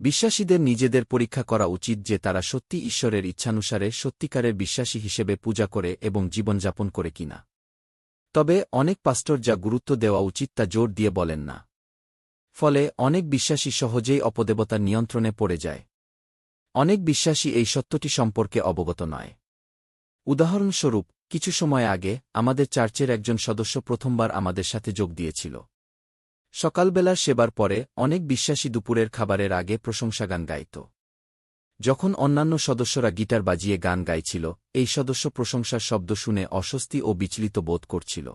বিশ্বাসীদের নিজেদের পরীক্ষা করা উচিত যে তারা সত্যি ঈশ্বরের ইচ্ছানুসারে সত্যিকারের বিশ্বাসী হিসেবে পূজা করে এবং জীবনযাপন করে কিনা। তবে অনেক পাস্টর যা গুরুত্ব দেওয়া উচিত তা জোর দিয়ে বলেন না। ফলে অনেক বিশ্বাসী সহজেই অপদেবতার নিয়ন্ত্রণে পড়ে যায়। অনেক বিশ্বাসী এই সত্যটি সম্পর্কে অবগত নয়। উদাহরণস্বরূপ, কিছু সময় আগে আমাদের চার্চের একজন সদস্য প্রথমবার আমাদের সাথে যোগ দিয়েছিল। সকালবেলার সেবার পরে অনেক বিশ্বাসী দুপুরের খাবারের আগে প্রশংসাগান গাইত। যখন অন্যান্য সদস্যরা গিটার বাজিয়ে গান গাইছিল, এই সদস্য প্রশংসার শব্দ শুনে অস্বস্তি ও বিচলিত বোধ করছিল।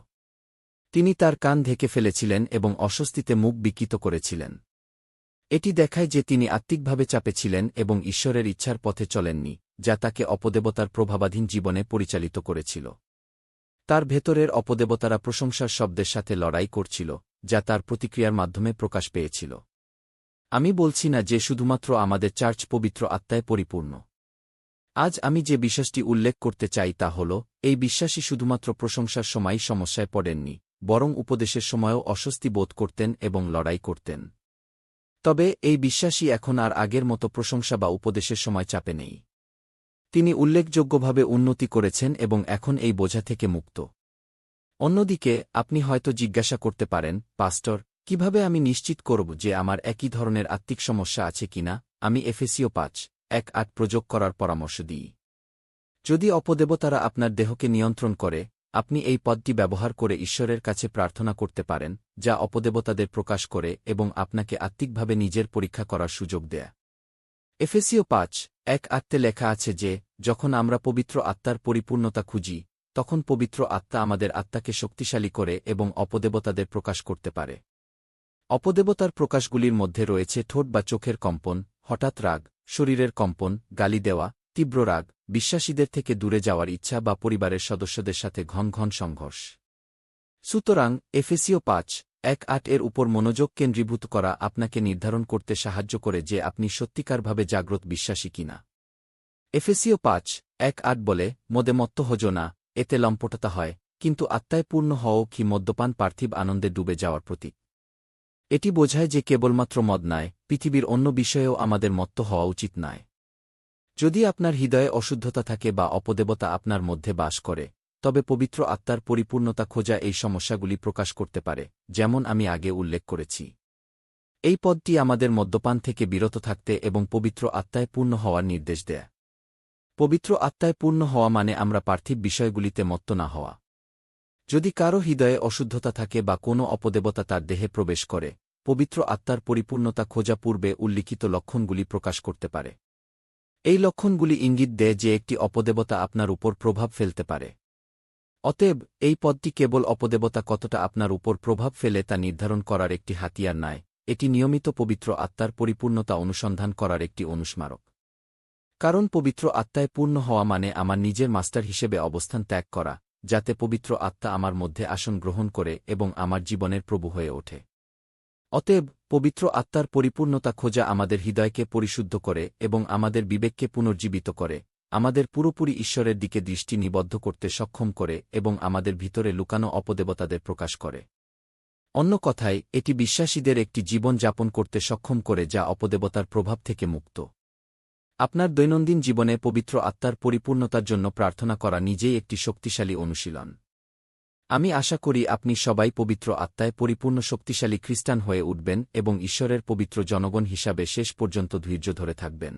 তিনি তার কান ঢেকে ফেলেছিলেন এবং অস্বস্তিতে মুখ বিকৃত করেছিলেন। এটি দেখায় যে তিনি আত্মিকভাবে চাপে ছিলেন এবং ঈশ্বরের ইচ্ছার পথে চলেননি, যা তাকে অপদেবতার প্রভাবাধীন জীবনে পরিচালিত করেছিল। তার ভেতরের অপদেবতারা প্রশংসার শব্দের সাথে লড়াই করছিল যা তার প্রতিক্রিয়ার মাধ্যমে প্রকাশ পেয়েছিল। আমি বলছি না যে শুধুমাত্র আমাদের চার্চ পবিত্র আত্মায় পরিপূর্ণ। আজ আমি যে বিশ্বাসটি উল্লেখ করতে চাই তা হল, এই বিশ্বাসী শুধুমাত্র প্রশংসার সময়ই সমস্যায় পড়েননি, বরং উপদেশের সময়ও অস্বস্তি বোধ করতেন এবং লড়াই করতেন। তবে এই বিশ্বাসী এখন আর আগের মতো প্রশংসা বা উপদেশের সময় চাপে নেই। তিনি উল্লেখযোগ্যভাবে উন্নতি করেছেন এবং এখন এই বোঝা থেকে মুক্ত। অন্যদিকে, আপনি হয়তো জিজ্ঞাসা করতে পারেন, পাস্টর, কীভাবে আমি নিশ্চিত করব যে আমার একই ধরনের আত্মিক সমস্যা আছে কিনা? আমি এফএসিও পাঁচ, এক আট প্রযোগ করার পরামর্শ দিই। যদি অপদেবতারা আপনার দেহকে নিয়ন্ত্রণ করে, আপনি এই পদটি ব্যবহার করে ঈশ্বরের কাছে প্রার্থনা করতে পারেন, যা অপদেবতাদের প্রকাশ করে এবং আপনাকে আত্মিকভাবে নিজের পরীক্ষা করার সুযোগ দেয়। এফএসিও পাঁচ, এক আত্মে লেখা আছে যে, যখন আমরা পবিত্র আত্মার পরিপূর্ণতা খুঁজি তখন পবিত্র আত্মা আমাদের আত্মাকে শক্তিশালী করে এবং অপদেবতাদের প্রকাশ করতে পারে। অপদেবতার প্রকাশগুলির মধ্যে রয়েছে ঠোঁট বা চোখের কম্পন, হঠাৎ রাগ, শরীরের কম্পন, গালি দেওয়া, তীব্র রাগ, বিশ্বাসীদের থেকে দূরে যাওয়ার ইচ্ছা বা পরিবারের সদস্যদের সাথে ঘন ঘন সংঘর্ষ। সুতরাং এফএসিও পাঁচ, এক আট এর উপর মনোযোগ কেন্দ্রীভূত করা আপনাকে নির্ধারণ করতে সাহায্য করে যে আপনি সত্যিকারভাবে জাগ্রত বিশ্বাসী কিনা। এফএসিও পাঁচ, এক আট বলে, মদে মত্ত হজ না। এতে লম্পটতা হয়, কিন্তু আত্মায় পূর্ণ হও কি মদ্যপান পার্থিব আনন্দে ডুবে যাওয়ার প্রতীক। এটি বোঝায় যে কেবলমাত্র মদ নয়, পৃথিবীর অন্য বিষয়েও আমাদের মত্ত হওয়া উচিত নয়। যদি আপনার হৃদয়ে অশুদ্ধতা থাকে বা অপদেবতা আপনার মধ্যে বাস করে, তবে পবিত্র আত্মার পরিপূর্ণতা খোঁজা এই সমস্যাগুলি প্রকাশ করতে পারে, যেমন আমি আগে উল্লেখ করেছি। এই পদটি আমাদের মদ্যপান থেকে বিরত থাকতে এবং পবিত্র আত্মায় পূর্ণ হওয়ার নির্দেশ দেয়। পবিত্র আত্মায় পূর্ণ হওয়া মানে আমরা পার্থিব বিষয়গুলিতে মত্ত না হওয়া। যদি কারও হৃদয়ে অশুদ্ধতা থাকে বা কোনো অপদেবতা তার দেহে প্রবেশ করে, পবিত্র আত্মার পরিপূর্ণতা খোঁজা পূর্বে উল্লিখিত লক্ষণগুলি প্রকাশ করতে পারে। এই লক্ষণগুলি ইঙ্গিত দেয় যে একটি অপদেবতা আপনার উপর প্রভাব ফেলতে পারে। অতএব, এই পদটি কেবল অপদেবতা কতটা আপনার উপর প্রভাব ফেলে তা নির্ধারণ করার একটি হাতিয়ার নয়, এটি নিয়মিত পবিত্র আত্মার পরিপূর্ণতা অনুসন্ধান করার একটি অনুস্মারক। কারণ পবিত্র আত্মায় পূর্ণ হওয়া মানে আমার নিজের মাস্টার হিসেবে অবস্থান ত্যাগ করা, যাতে পবিত্র আত্মা আমার মধ্যে আসন গ্রহণ করে এবং আমার জীবনের প্রভু হয়ে ওঠে। অতএব, পবিত্র আত্মার পরিপূর্ণতা খোঁজা আমাদের হৃদয়কে পরিশুদ্ধ করে এবং আমাদের বিবেককে পুনর্জীবিত করে, আমাদের পুরোপুরি ঈশ্বরের দিকে দৃষ্টি নিবদ্ধ করতে সক্ষম করে এবং আমাদের ভিতরে লুকানো অপদেবতাদের প্রকাশ করে। অন্য কথায়, এটি বিশ্বাসীদের একটি জীবন যাপন করতে সক্ষম করে যা অপদেবতার প্রভাব থেকে মুক্ত। আপনার দৈনন্দিন জীবনে পবিত্র আত্মার পরিপূর্ণতার জন্য প্রার্থনা করা নিজেই একটি শক্তিশালী অনুশীলন। আমি আশা করি আপনি সবাই পবিত্র আত্মায় পরিপূর্ণ শক্তিশালী খ্রিস্টান হয়ে উঠবেন এবং ঈশ্বরের পবিত্র জনগণ হিসাবে শেষ পর্যন্ত ধৈর্য ধরে থাকবেন।